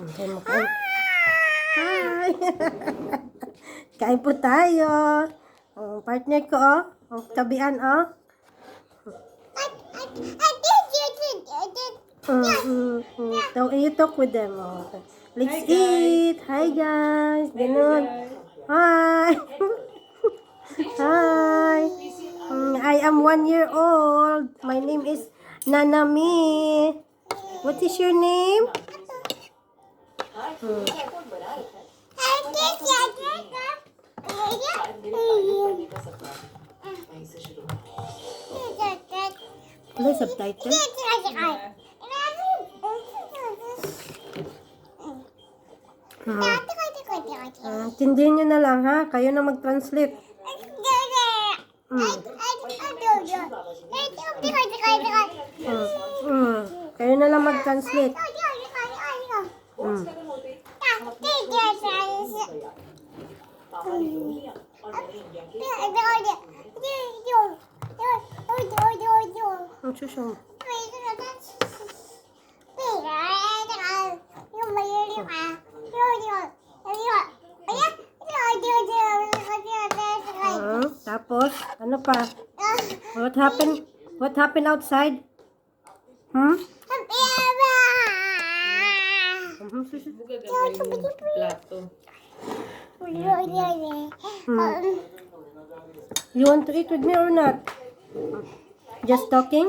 Okay, mo kain. Hi! kain po tayo. Ang partner ko, oh. Ang tabian, oh. Mm, mm, mm. So, you talk with them, oh. Let's eat. Hi, guys. Ganun. Hi. Hi. Mm, I am one year old. My name is Nanami. What is your name? Wala subtitle? Hmm. Ah, tindihin nyo na lang, ha? Kayo na mag-translate. Hmm. Hmm. Hmm. Kayo na lang mag-translate. Hmm. Ang suso. Hmm. Tapos, ano pa? What happened? What happened outside? Hmm? Mhm, suso. Plato. You want to eat with me or not? Just talking?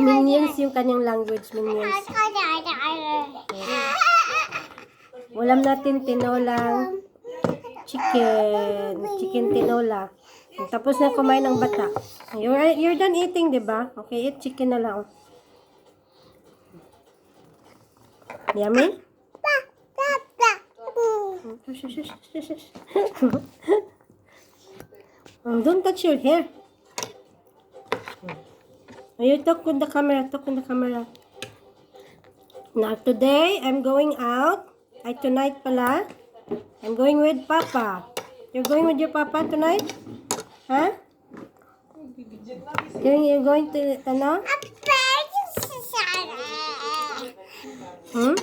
Minions yung kanyang language, minions. Ulam natin tinolang chicken. Chicken tinola. Tapos na kumain ng bata. You're, you're done eating, di ba? Okay, eat chicken na lang. Yummy? Oh, Don't touch your hair. You talk with the camera. Talk with the camera. Now today, I'm going out. Ay, tonight pala. I'm going with Papa. You're going with your Papa tonight? Huh? You're, you're going to, ano? Hmm?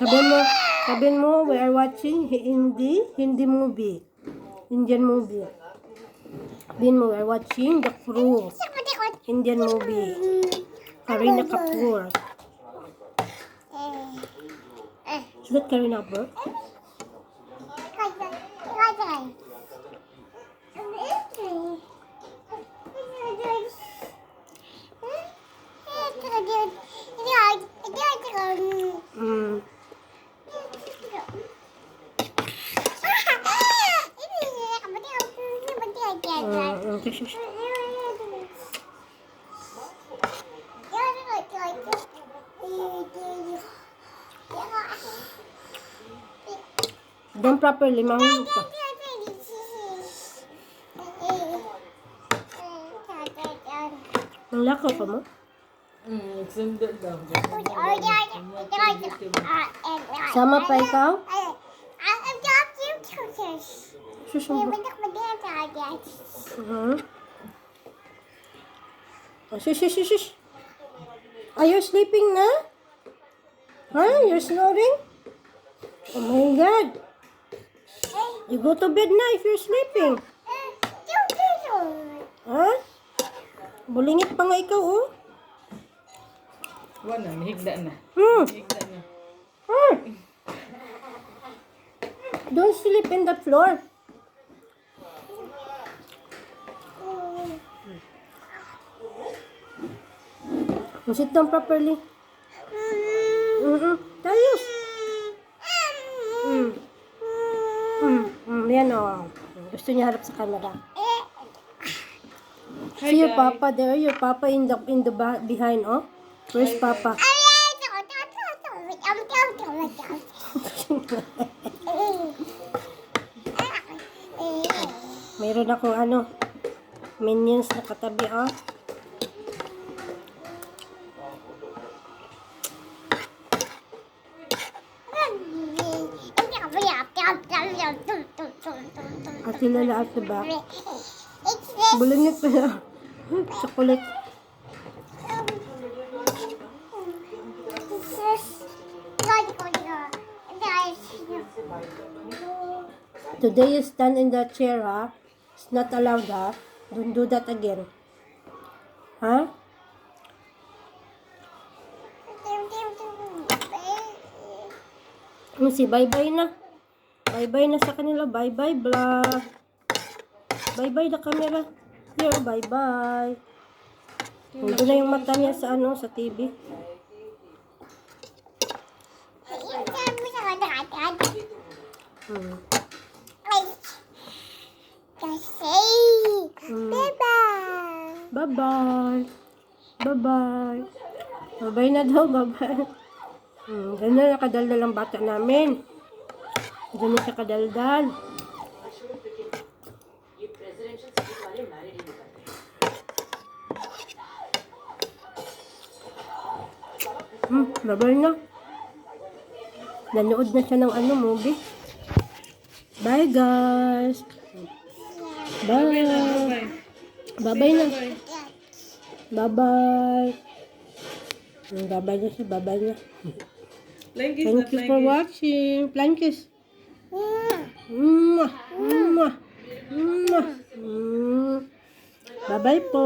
Sabihin mo, sabihin mo, we are watching Hindi, Hindi movie. Indian movie. Sabihin mo, we are watching The Crew. Indian movie. Karina Kapoor. Is that Karina Kapoor? Done properly, mahulog ka. Ang lakaw pa mo? Mm, sundo daw. Sama pa ikaw? Susumbok. Mhm. Oh, shush, shush, shush, shush. Are you sleeping na? Huh? You're snoring? Oh my God. You go to bed na if you're sleeping. Huh? Bulingit pa nga ikaw, oh. Wala, higda na. Hmm. Higda na. Hmm. Don't sleep in the floor. Sit down properly. Mm-mm. Tayos. Mm. Mm. Mm. Yan o. Gusto niya harap sa camera. See your papa there. Your papa in the in the behind. Oh, where's papa? Mayroon akong ano, minions na katabi, oh. At Still ala at the back. Bulangit pa na. Chocolate. Today you stand in the chair, ha? It's not allowed, ha? Don't do that again. Ha? Ano si bye-bye na. Bye-bye na sa kanila. Bye-bye vlog. Bye-bye na camera. Here, bye-bye. Nandun na yung mata niya sa ano, sa TV. Hmm. Hmm. Bye-bye. Bye-bye. Bye-bye na daw, bye-bye. Hmm, ganun na kadaldal ang bata namin. Ganun siya kadaldal. Hmm, bye-bye na. Nanood na siya ng ano, movie. Bye, guys. Bye. Bye. Bye-bye na. Bye-bye. Hmm, Bye-bye na siya, bye-bye na. Thank you for watching. Flying Bye-bye po.